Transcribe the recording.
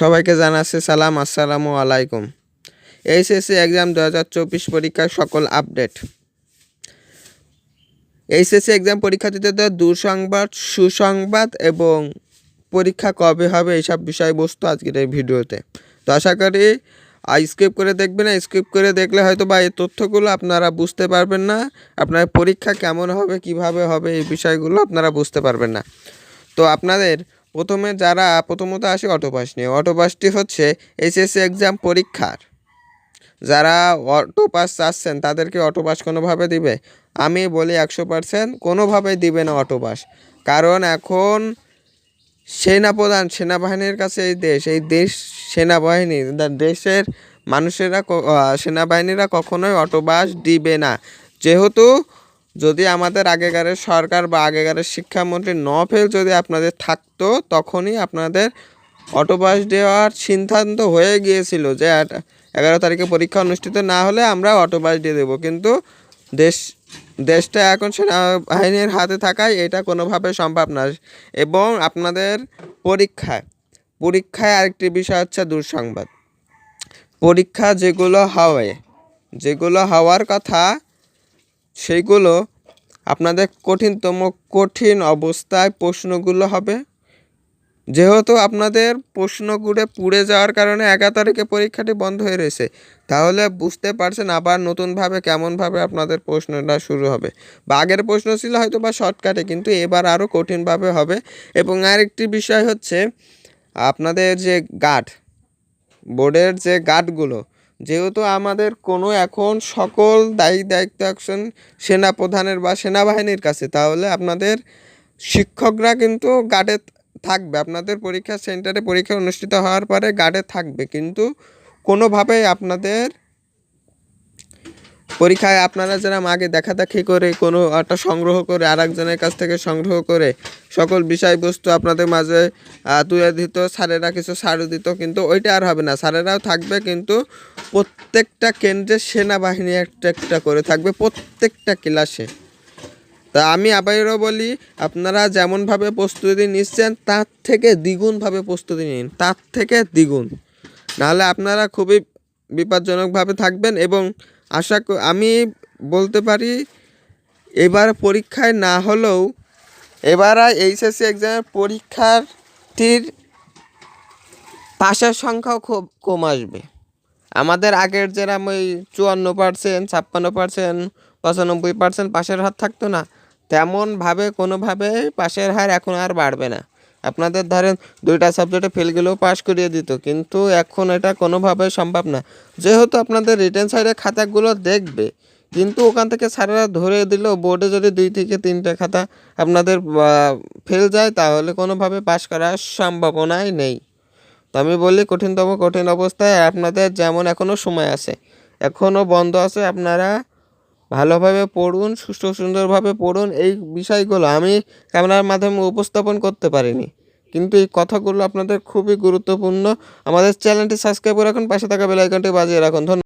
সবাইকে জানাচ্ছি সালাম, আসসালামু আলাইকুম। এইচএসসি এক্সাম দু হাজার চব্বিশ পরীক্ষার সকল আপডেট। এইচএসসি এক্সাম পরীক্ষার্থীদের দুঃসংবাদ, সুসংবাদ এবং পরীক্ষা কবে হবে এইসব বিষয়বস্তু আজকের এই ভিডিওতে। তো আশা করি স্কিপ করে দেখবেন না, স্কিপ করে দেখলে হয়তো বা এই তথ্যগুলো আপনারা বুঝতে পারবেন না, আপনার পরীক্ষা কেমন হবে, কীভাবে হবে এই বিষয়গুলো আপনারা বুঝতে পারবেন না। তো আপনাদের প্রথমে যারা প্রথমত আসে অটোপাস নিয়ে। অটোপাসটি হচ্ছে এইচএসসি এক্সাম পরীক্ষার। যারা অটোপাস চাচ্ছেন তাদেরকে অটোপাস কোনোভাবে দিবে? আমি বলি একশো পার্সেন্ট কোনোভাবেই দিবে না অটোপাস। কারণ এখন সেনাপ্রধান, সেনাবাহিনীর কাছে এই দেশ এই দেশ সেনাবাহিনী দেশের মানুষেরা সেনাবাহিনীরা কখনোই অটোবাস দিবে না। যেহেতু যদি আমাদের আগেকারের সরকার বা আগেকারের শিক্ষামন্ত্রী নফেল যদি আপনাদের থাকতো, তখনই আপনাদের অটোপাস দেওয়ার সিদ্ধান্ত হয়ে গিয়েছিল যে এগারো তারিখে পরীক্ষা অনুষ্ঠিত না হলে আমরা অটোপাস দিয়ে দেবো। কিন্তু দেশ, দেশটা এখন সেনাবাহিনীর হাতে থাকায় এটা কোনোভাবে সম্ভব না। এবং আপনাদের পরীক্ষায় পরীক্ষায় আরেকটি বিষয় হচ্ছে দুঃসংবাদ। পরীক্ষা যেগুলো হবে যেগুলো হওয়ার কথা সেইগুলো আপনাদের কঠিনতম কঠিন অবস্থায় প্রশ্নগুলো হবে। যেহেতু আপনাদের প্রশ্নগুলো পুড়ে যাওয়ার কারণে এগারো তারিখে পরীক্ষাটি বন্ধ হয়ে রয়েছে, তাহলে বুঝতে পারছেন আবার নতুনভাবে কেমনভাবে আপনাদের প্রশ্নটা শুরু হবে। বা আগের প্রশ্ন ছিল হয়তো বা শর্টকাটে, কিন্তু এবার আরও কঠিনভাবে হবে। এবং আরেকটি বিষয় হচ্ছে, আপনাদের যে গার্ড, বোর্ডের যে গার্ডগুলো যেহেতু আমাদের কোনো এখন সকল দায়ী দায়িত্ব একজন সেনাপ্রধানের বা সেনাবাহিনীর কাছে, তাহলে আপনাদের শিক্ষকরা কিন্তু গার্ডে থাকবে। আপনাদের পরীক্ষা সেন্টারে পরীক্ষা অনুষ্ঠিত হওয়ার পরে গার্ডে থাকবে। কিন্তু কোনোভাবেই আপনাদের পরীক্ষায় আপনারা যারা আগে দেখাদেখি করে কোনো একটা সংগ্রহ করে আর একজনের কাছ থেকে সংগ্রহ করে সকল বিষয়বস্তু আপনাদের মাঝে তুলে দিত, স্যারেরা কিছু ছাড়ও দিত, কিন্তু ওইটা আর হবে না। স্যারেরাও থাকবে কিন্তু প্রত্যেকটা কেন্দ্রে সেনাবাহিনী একটা একটা করে থাকবে প্রত্যেকটা ক্লাসে। তা আমি আবারও বলি, আপনারা যেমনভাবে প্রস্তুতি নিচ্ছেন, তার থেকে দ্বিগুণভাবে প্রস্তুতি নিন, তার থেকে দ্বিগুণ। নাহলে আপনারা খুবই বিপজ্জনকভাবে থাকবেন এবং আশা আমি বলতে পারি, এবার পরীক্ষায় না হলেও এবার এইচএসসি এক্সামের পরীক্ষার্থীর পাশের সংখ্যাও খুব কম আসবে। আমাদের আগের যেরকম ওই চুয়ান্ন পার্সেন্ট ছাপ্পান্ন পার্সেন্ট পঁচানব্বই পার্সেন্ট পাশের হার থাকতো না, তেমনভাবে কোনোভাবে পাশের হার এখন আর বাড়বে না। আপনাদের ধরেন দুইটা সাবজেক্টে ফেল গেলেও পাশ করিয়ে দিত, কিন্তু এখন এটা কোনোভাবে সম্ভব না। যেহেতু আপনাদের রিটার্ন সাইডে খাতাগুলো দেখবে, কিন্তু ওখান থেকে স্যারেরা ধরে দিল বোর্ডে যদি দুই থেকে তিনটে খাতা আপনাদের ফেল যায়, তাহলে কোনোভাবে পাশ করার সম্ভাবনাই নেই। তো আমি বলি কঠিনতম কঠিন অবস্থায় আপনাদের যেমন এখনও সময় আছে এখনও বন্ধ আছে, আপনারা ভালোভাবে পড়ুন সুস্থ সুন্দরভাবে পড়ুন, এই বিষয়গুলো আমি ক্যামেরার মাধ্যমে উপস্থাপন করতে পারিনি। কিন্তু এই কথাগুলো আপনাদের খুবই গুরুত্বপূর্ণ। আমাদের চ্যানেলটি সাবস্ক্রাইব করে রাখুন, পাশে থাকা বেলাইকনটি বাজিয়ে রাখুন। ধন্যবাদ।